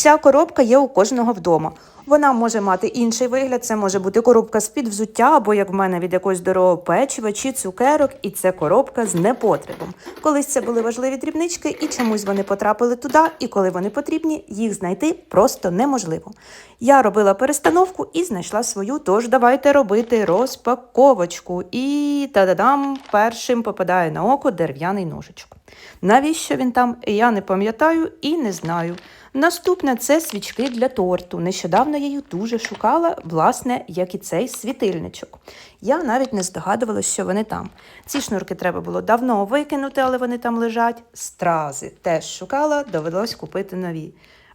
Ця коробка є у кожного вдома. Вона може мати інший вигляд, це може бути коробка з-під взуття, або як в мене від якогось дорогого печива чи цукерок, і це коробка з непотребом. Колись це були важливі дрібнички, і чомусь вони потрапили туди, і коли вони потрібні, їх знайти просто неможливо. Я робила перестановку і знайшла свою, тож давайте робити розпаковочку. І та-да-дам, першим попадає на око дерев'яний ножичок. Навіщо він там, я не пам'ятаю і не знаю. Наступне це свічки для торту. Нещодавно я їх дуже шукала, власне, як і цей світильничок. Я навіть не здогадувалася, що вони там. Ці шнурки треба було давно викинути, але вони там лежать. Стрази теж шукала, довелось купити нові.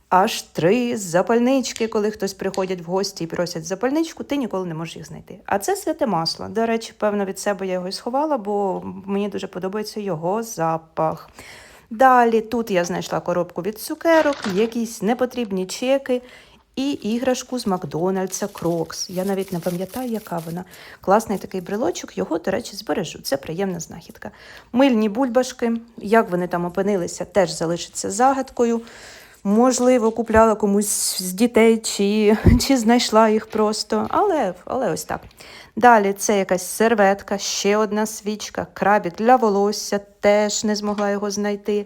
Аж три запальнички, коли хтось приходять в гості і просять запальничку, ти ніколи не можеш їх знайти. А це святе масло. До речі, певно, від себе я його і сховала, бо мені дуже подобається його запах. Далі тут я знайшла коробку від цукерок, якісь непотрібні чеки і іграшку з Макдональдса Крокс. Я навіть не пам'ятаю, яка вона. Класний такий брелочок, його, до речі, збережу. Це приємна знахідка. Мильні бульбашки, як вони там опинилися, теж залишиться загадкою. Можливо, купляла комусь з дітей, чи, чи знайшла їх просто, але, але ось так. Далі це якась серветка, ще одна свічка, крабік для волосся, теж не змогла його знайти.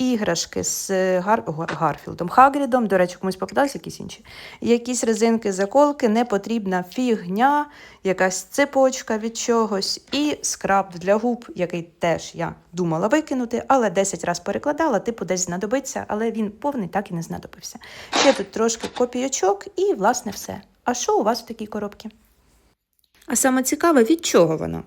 Іграшки з е, Гар... Гар- Гарфілдом, Хагрідом, до речі, комусь попадалися якісь інші. Якісь резинки, заколки, непотрібна фігня, якась цепочка від чогось, і скраб для губ, який теж я думала викинути, але 10 разів перекладала, типу десь знадобиться, але він повний так і не знадобився. Ще тут трошки копійочок і, власне, все. А що у вас в такій коробці? А саме цікаве, від чого вона?